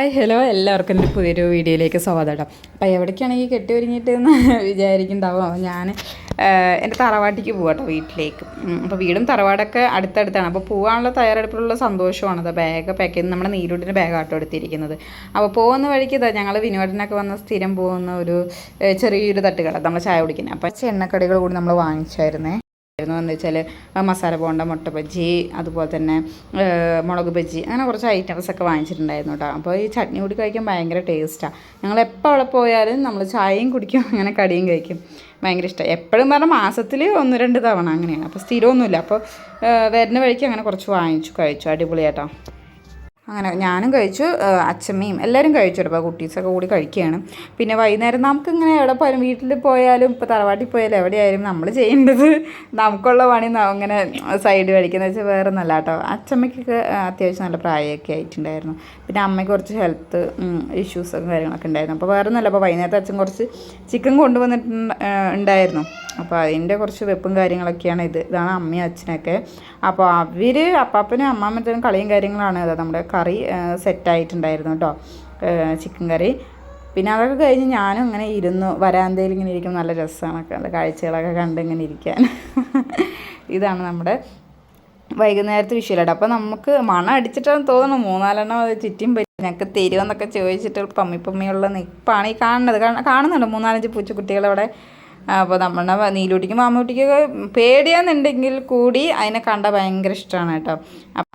Hi hello. എല്ലാവർക്കും എന്റെ പുതിയൊരു വീഡിയോയിലേക്ക് സ്വാഗതം കേട്ടോ. അപ്പോൾ എവിടേക്കാണെങ്കിൽ കെട്ടി ഒരുങ്ങിയിട്ട് എന്ന് വിചാരിക്കുന്നുണ്ടാവും അപ്പോൾ ഞാൻ എന്റെ തറവാട്ടിക്ക് കേട്ടോ വീട്ടിലേക്ക്. അപ്പോൾ വീടും തറവാടൊക്കെ അടുത്തടുത്താണ്. അപ്പോൾ പോകാനുള്ള തയ്യാറെടുപ്പിലുള്ള സന്തോഷമാണ് അത് ബാഗ് പാക്ക് ചെയ്ത് നമ്മുടെ നീരുട്ടിന്റെ ബാഗ് ആട്ടോ എടുത്തിരിക്കുന്നത്. അപ്പോൾ പോകുന്ന വഴിക്ക് ഇതാ ഞങ്ങൾ വിനോദനൊക്കെ വന്ന സ്ഥിരം പോകുന്ന ഒരു ചെറിയൊരു തട്ടുകട നമ്മൾ ചായ കുടിക്കുന്നത് അപ്പോൾ എണ്ണക്കടികൾ കൂടി നമ്മൾ വാങ്ങിച്ചായിരുന്നേ. എന്ന് വെച്ചാൽ മസാല ബോണ്ട മുട്ട ബജ്ജി അതുപോലെ തന്നെ മുളക് ബജ്ജി അങ്ങനെ കുറച്ച് ഐറ്റംസ് ഒക്കെ വാങ്ങിച്ചിട്ടുണ്ടായിരുന്നു കേട്ടോ അപ്പോൾ ഈ ചട്നി കൂടി കഴിക്കാൻ ഭയങ്കര ടേസ്റ്റാണ് ഞങ്ങൾ എപ്പോൾ അവിടെ പോയാലും നമ്മൾ ചായയും കുടിക്കും അങ്ങനെ കടിയും കഴിക്കും. ഭയങ്കര ഇഷ്ടമാണ് എപ്പോഴും പറഞ്ഞാൽ മാസത്തിൽ ഒന്ന് രണ്ട് തവണ അങ്ങനെയാണ്. അപ്പോൾ സ്ഥിരമൊന്നുമില്ല. അപ്പോൾ വരുന്ന വഴിക്ക് അങ്ങനെ കുറച്ച് വാങ്ങിച്ചു കഴിച്ചു. അടിപൊളിയാട്ടോ. അങ്ങനെ ഞാനും കഴിച്ചു അച്ഛമ്മയും എല്ലാവരും കഴിച്ചു അപ്പോൾ കുട്ടീസൊക്കെ കൂടി കഴിക്കുകയാണ്. പിന്നെ വൈകുന്നേരം നമുക്ക് ഇങ്ങനെ എവിടെ പോയാലും വീട്ടിൽ പോയാലും ഇപ്പോൾ തറവാട്ടിൽ പോയാലും എവിടെയായാലും നമ്മൾ ചെയ്യേണ്ടത് നമുക്കുള്ള പണി അങ്ങനെ സൈഡ് കഴിക്കുന്നത് വെച്ചാൽ വേറെ നല്ല കേട്ടോ. അച്ഛമ്മയ്ക്കൊക്കെ അത്യാവശ്യം നല്ല പ്രായമൊക്കെ ആയിട്ടുണ്ടായിരുന്നു. പിന്നെ അമ്മയ്ക്ക് കുറച്ച് ഹെൽത്ത് ഇഷ്യൂസും കാര്യങ്ങളൊക്കെ ഉണ്ടായിരുന്നു. അപ്പോൾ വേറെ ഒന്നുമല്ല അപ്പോൾ വൈകുന്നേരത്തെ അച്ഛൻ കുറച്ച് ചിക്കൻ കൊണ്ടുവന്നിട്ട് ഉണ്ടായിരുന്നു. അപ്പോൾ അതിന്റെ കുറച്ച് വെപ്പും കാര്യങ്ങളൊക്കെയാണ് ഇത്. ഇതാണ് അമ്മയും അച്ഛനൊക്കെ. അപ്പോൾ അവർ അപ്പാപ്പനും അമ്മാമ്മത്തിനും കളിയും കാര്യങ്ങളാണ് അത് നമ്മുടെ കറി സെറ്റായിട്ടുണ്ടായിരുന്നു കേട്ടോ ചിക്കൻ കറി. പിന്നെ അതൊക്കെ കഴിഞ്ഞ് ഞാനും ഇങ്ങനെ ഇരുന്നു. വരാന്തയിൽ ഇങ്ങനെ ഇരിക്കും നല്ല രസമാണ് നല്ല കാഴ്ചകളൊക്കെ കണ്ട് ഇങ്ങനെ ഇരിക്കാൻ. ഇതാണ് നമ്മുടെ വൈകുന്നേരത്തെ വിഷയമാണ് അപ്പോൾ നമുക്ക് മണം അടിച്ചിട്ടാണ് തോന്നുന്നു. മൂന്നാലെണ്ണം അത് ചുറ്റും പറ്റി ഞങ്ങൾക്ക് തരുമെന്നൊക്കെ ചോദിച്ചിട്ട് പമ്മി പമ്മിയുള്ള നിപ്പാണ് ഈ കാണുന്നത്. കാണ- കാണുന്നുണ്ട് മൂന്നാലഞ്ച് പൂച്ചക്കുട്ടികളവിടെ അപ്പോൾ നമ്മുടെ നീലൂട്ടിക്കും മാമ്മൂട്ടിക്കൊക്കെ പേടിയാന്നുണ്ടെങ്കിൽ കൂടി അതിനെ കണ്ട ഭയങ്കര ഇഷ്ടമാണ് കേട്ടോ.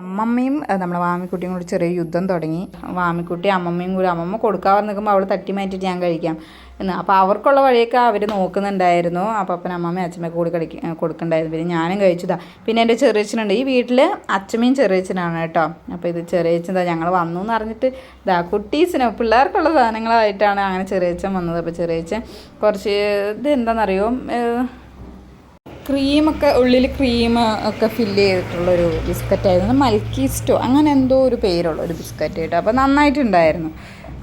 അമ്മമ്മയും നമ്മളെ വാമിക്കുട്ടിയും കൂടി ചെറിയ യുദ്ധം തുടങ്ങി. വാമിക്കുട്ടി അമ്മമ്മയും കൂടി അമ്മമ്മ കൊടുക്കാതെ നിൽക്കുമ്പോൾ അവൾ തട്ടി മാറ്റിയിട്ട് ഞാൻ കഴിക്കാം. എന്ന്. അപ്പോൾ അവർക്കുള്ള വഴിയൊക്കെ അവർ നോക്കുന്നുണ്ടായിരുന്നു. അപ്പോൾ അപ്പൻ അമ്മമ്മയും അച്ഛമ്മയൊക്കെ കൂടി കളിക്ക കൊടുക്കണ്ടായിരുന്നു. പിന്നെ ഞാനും കഴിച്ചതാ. പിന്നെ എന്റെ ചെറിയച്ഛനുണ്ട് ഈ വീട്ടിൽ അച്ഛമ്മയും ചെറിയച്ഛനാണ് കേട്ടോ. അപ്പോൾ ഇത് ചെറിയച്ഛൻ ഞങ്ങൾ വന്നു എന്ന് അറിഞ്ഞിട്ട് ഇതാ കുട്ടീസിന് പിള്ളേർക്കുള്ള സാധനങ്ങളായിട്ടാണ് അങ്ങനെ ചെറിയച്ഛൻ വന്നത്. അപ്പോൾ ചെറിയച്ഛൻ കുറച്ച് ഇത് എന്താണെന്നറിയോ ക്രീമൊക്കെ ഉള്ളിൽ ക്രീം ഒക്കെ ഫില്ല് ചെയ്തിട്ടുള്ളൊരു ബിസ്ക്കറ്റായിരുന്നു മൽക്കിസ്റ്റോ അങ്ങനെ എന്തോ ഒരു പേരുള്ള ഒരു ബിസ്ക്കറ്റ് കേട്ടോ. അപ്പോൾ നന്നായിട്ടുണ്ടായിരുന്നു.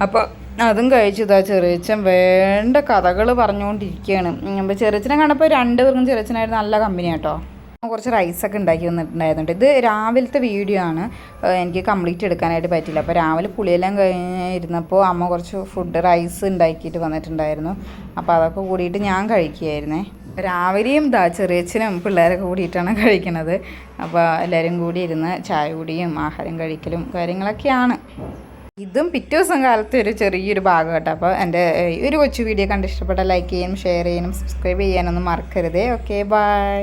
അപ്പോൾ അതും കഴിച്ചതാ ചെറിയച്ചൻ വേണ്ട കഥകൾ പറഞ്ഞുകൊണ്ടിരിക്കുകയാണ് അപ്പോൾ ചെറിയച്ചനെ കണ്ടപ്പോൾ രണ്ട് പേർക്കും ചെറിയച്ചനായിരുന്നു നല്ല കമ്പനി കേട്ടോ കുറച്ച് റൈസൊക്കെ ഉണ്ടാക്കി വന്നിട്ടുണ്ടായിരുന്നുണ്ട്. ഇത് രാവിലത്തെ വീഡിയോ ആണ്. എനിക്ക് കംപ്ലീറ്റ് എടുക്കാനായിട്ട് പറ്റില്ല. അപ്പോൾ രാവിലെ പുളിയെല്ലാം കഴിഞ്ഞിരുന്നപ്പോൾ അമ്മ കുറച്ച് ഫുഡ് റൈസ് ഉണ്ടാക്കിയിട്ട് വന്നിട്ടുണ്ടായിരുന്നു. അപ്പോൾ അതൊക്കെ കൂടിയിട്ട് ഞാൻ കഴിക്കുകയായിരുന്നേ. രാവിലെയും ദാ ചെറിയച്ഛനും പിള്ളേരൊക്കെ കൂടിയിട്ടാണ് കഴിക്കുന്നത് അപ്പോൾ എല്ലാവരും കൂടി ഇരുന്ന് ചായ കുടിയും ആഹാരം കഴിക്കലും കാര്യങ്ങളൊക്കെയാണ്. ഇതും പിറ്റേ ദിവസം കാലത്തെ ഒരു ചെറിയൊരു ഭാഗം കേട്ടോ അപ്പോൾ എന്റെ ഒരു കൊച്ചു വീഡിയോ കണ്ട് ഇഷ്ടപ്പെട്ട ലൈക്ക് ചെയ്യാനും ഷെയർ ചെയ്യാനും സബ്സ്ക്രൈബ് ചെയ്യാനൊന്നും മറക്കരുതേ. Okay bye